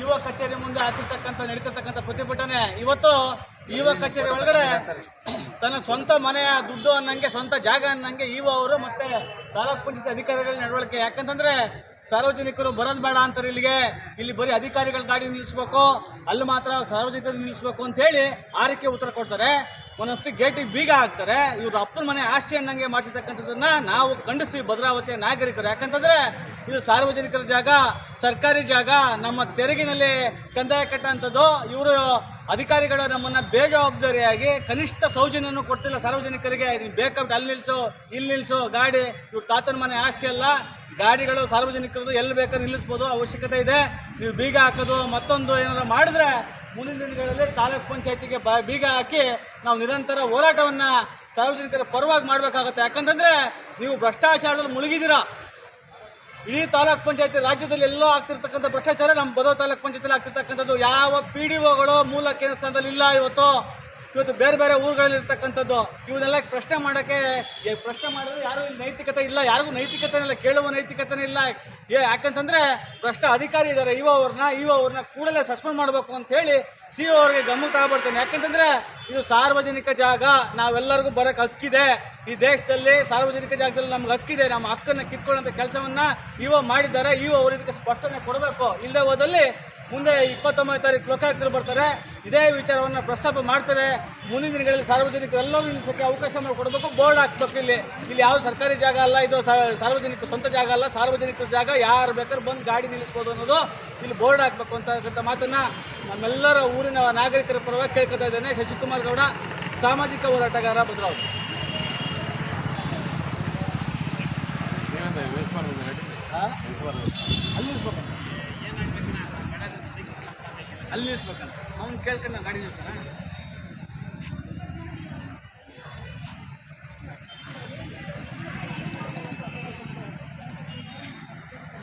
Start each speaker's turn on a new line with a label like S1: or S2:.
S1: ಯುವ ಕಚೇರಿ ಮುಂದೆ ಹಾಕಿರ್ತಕ್ಕಂತ ನಡೀತಿರ್ತಕ್ಕಂಥ ಪ್ರತಿಭಟನೆ. ಇವತ್ತು ಯುವ ಕಚೇರಿ ಒಳಗಡೆ ತನ್ನ ಸ್ವಂತ ಮನೆಯ ದುಡ್ಡು ಅನ್ನಂಗೆ, ಸ್ವಂತ ಜಾಗ ಅನ್ನಂಗೆ ಇವ ಅವರು ಮತ್ತೆ ತಾಲೂಕ್ ಪಂಚಾಯತ್ ಅಧಿಕಾರಿಗಳ ನಡವಳಿಕೆ. ಯಾಕಂತಂದ್ರೆ ಸಾರ್ವಜನಿಕರು ಬರೋದು ಬೇಡ ಅಂತಾರೆ ಇಲ್ಲಿಗೆ. ಇಲ್ಲಿ ಬರೀ ಅಧಿಕಾರಿಗಳ ಗಾಡಿ ನಿಲ್ಲಿಸ್ಬೇಕು. ಅಲ್ಲಿ ಮಾತ್ರ ಸಾರ್ವಜನಿಕರು ನಿಲ್ಲಿಸ್ಬೇಕು ಅಂತ ಹೇಳಿ ಆರಕ್ಕೆ ಉತ್ತರ ಕೊಡ್ತಾರೆ. ಒಂದಷ್ಟು ಗೇಟಿಗೆ ಬೀಗ ಹಾಕ್ತಾರೆ. ಇವ್ರ ಅಪ್ಪನ ಮನೆ ಆಸ್ತಿ ಅನ್ನಂಗೆ ಮಾಡಿರ್ತಕ್ಕಂಥದ್ದನ್ನ ನಾವು ಖಂಡಿಸ್ತೀವಿ ಭದ್ರಾವತಿಯ ನಾಗರಿಕರು. ಯಾಕಂತಂದ್ರೆ ಇದು ಸಾರ್ವಜನಿಕರ ಜಾಗ, ಸರ್ಕಾರಿ ಜಾಗ, ನಮ್ಮ ತೆರಿಗಿನಲ್ಲಿ ಕಂದಾಯ ಕಟ್ಟಂಥದ್ದು ಇವರು ಅಧಿಕಾರಿಗಳು ನಮ್ಮನ್ನ ಬೇಜವಾಬ್ದಾರಿಯಾಗಿ ಕನಿಷ್ಠ ಸೌಜನ್ಯನೂ ಕೊಡ್ತಿಲ್ಲ ಸಾರ್ವಜನಿಕರಿಗೆ. ನೀವು ಬೇಕಾಬಿಟ್ಟು ಅಲ್ಲಿ ನಿಲ್ಲಿಸು ಇಲ್ಲಿ ನಿಲ್ಲಿಸು ಗಾಡಿ. ಇವ್ರ ತಾತನ ಮನೆ ಆಸ್ತಿ ಅಲ್ಲ. ಗಾಡಿಗಳು ಸಾರ್ವಜನಿಕರದು ಎಲ್ಲಿ ಬೇಕಾದ್ರೆ ನಿಲ್ಲಿಸ್ಬೋದು. ಅವಶ್ಯಕತೆ ಇದೆ. ನೀವು ಬೀಗ ಹಾಕೋದು ಮತ್ತೊಂದು ಏನಾದ್ರು ಮಾಡಿದ್ರೆ ಮುಂದಿನ ದಿನಗಳಲ್ಲಿ ತಾಲೂಕ್ ಪಂಚಾಯತಿಗೆ ಬ, ಬೀಗ ಹಾಕಿ ನಾವು ನಿರಂತರ ಹೋರಾಟವನ್ನು ಸಾರ್ವಜನಿಕರ ಪರವಾಗಿ ಮಾಡಬೇಕಾಗತ್ತೆ. ಯಾಕಂತಂದರೆ ನೀವು ಭ್ರಷ್ಟಾಚಾರದಲ್ಲಿ ಮುಳುಗಿದ್ದೀರಾ. ಇಡೀ ತಾಲೂಕ್ ಪಂಚಾಯತಿ ರಾಜ್ಯದಲ್ಲಿ ಎಲ್ಲೋ ಆಗ್ತಿರ್ತಕ್ಕಂಥ ಭ್ರಷ್ಟಾಚಾರ, ನಮ್ಮ ಬದೋ ತಾಲೂಕ್ ಪಂಚಾಯತಿಲಿ ಆಗ್ತಿರ್ತಕ್ಕಂಥದ್ದು ಯಾವ ಪಿ ಡಿ ಒಗಳು ಮೂಲ ಕೇಂದ್ರ ಸ್ಥಾನದಲ್ಲಿ ಇಲ್ಲ ಇವತ್ತು. ಇವತ್ತು ಬೇರೆ ಬೇರೆ ಊರುಗಳಲ್ಲಿ ಇರ್ತಕ್ಕಂಥದ್ದು ಇವನ್ನೆಲ್ಲ ಪ್ರಶ್ನೆ ಮಾಡೋಕ್ಕೆ ಪ್ರಶ್ನೆ ಮಾಡಿದ್ರೆ ಯಾರು ಇಲ್ಲಿ ನೈತಿಕತೆ ಇಲ್ಲ, ಯಾರಿಗೂ ನೈತಿಕತೆ ಇಲ್ಲ, ಕೇಳುವ ನೈತಿಕತೆ ಇಲ್ಲ. ಏ, ಯಾಕಂತಂದರೆ ಭ್ರಷ್ಟ ಅಧಿಕಾರಿ ಇದ್ದಾರೆ ಇವ ಅವ್ರನ್ನ ಇವ ಅವ್ರನ್ನ ಕೂಡಲೇ ಸಸ್ಪೆಂಡ್ ಮಾಡಬೇಕು ಅಂತ ಹೇಳಿ ಸಿ ಒ ಅವ್ರಿಗೆ ಗಮನ ತಗೊಬರ್ತೇನೆ ಯಾಕಂತಂದರೆ ಇದು ಸಾರ್ವಜನಿಕ ಜಾಗ, ನಾವೆಲ್ಲರಿಗೂ ಬರೋಕ್ಕೆ ಹಕ್ಕಿದೆ. ಈ ದೇಶದಲ್ಲಿ ಸಾರ್ವಜನಿಕ ಜಾಗದಲ್ಲಿ ನಮ್ಗೆ ಹಕ್ಕಿದೆ, ನಮ್ಮ ಹಕ್ಕನ್ನು ಕಿತ್ಕೊಳ್ಳೋಂಥ ಕೆಲಸವನ್ನು ಇವ ಮಾಡಿದ್ದಾರೆ ಇವ ಅವ್ರ ಇದಕ್ಕೆ ಸ್ಪಷ್ಟನೆ ಕೊಡಬೇಕು. ಇಲ್ಲದೆ ಹೋದಲ್ಲಿ ಮುಂದೆ ಇಪ್ಪತ್ತೊಂಬತ್ತು ತಾರೀಕು ಲೋಕಾಯುಕ್ತರು ಬರ್ತಾರೆ. ಇದೇ ವಿಚಾರವನ್ನು ಪ್ರಸ್ತಾಪ ಮಾಡ್ತಾರೆ ಮುಂದಿನ ದಿನಗಳಲ್ಲಿ ಸಾರ್ವಜನಿಕರೆಲ್ಲರೂ ನಿಲ್ಲಿಸೋಕೆ ನಿಲ್ಲಿಸೋಕ್ಕೆ ಅವಕಾಶ ಮಾಡಿಕೊಡ್ಬೇಕು ಬೋರ್ಡ್ ಹಾಕ್ಬೇಕು ಇಲ್ಲಿ. ಇಲ್ಲಿ ಯಾವ ಸರ್ಕಾರಿ ಜಾಗ ಅಲ್ಲ ಇದು ಸಾರ್ವಜನಿಕ ಸ್ವಂತ ಜಾಗ ಅಲ್ಲ ಸಾರ್ವಜನಿಕರ ಜಾಗ ಯಾರು ಬೇಕಾದ್ರೂ ಬಂದು ಗಾಡಿ ನಿಲ್ಲಿಸ್ಬೋದು ಅನ್ನೋದು ಇಲ್ಲಿ ಬೋರ್ಡ್ ಹಾಕ್ಬೇಕು ಅಂತಕ್ಕಂಥ ಮಾತನ್ನು ನಮ್ಮೆಲ್ಲರ ಊರಿನ ನಾಗರಿಕರ ಪರವಾಗಿ ಕೇಳ್ಕೊತಾ ಇದ್ದೇನೆ. ಶಶಿಕುಮಾರ್ ಗೌಡ ಸಾಮಾಜಿಕ ಹೋರಾಟಗಾರ ಭದ್ರಾವತಿ? ಅಲ್ಲಿ ಅಲ್ಲಿ ನಿಲ್ಸ್ಬೇಕಂತ ಅವ್ನು ಕೇಳ್ಕೊಂಡು ಗಾಡಿ ನಿಲ್ಸೋಣ?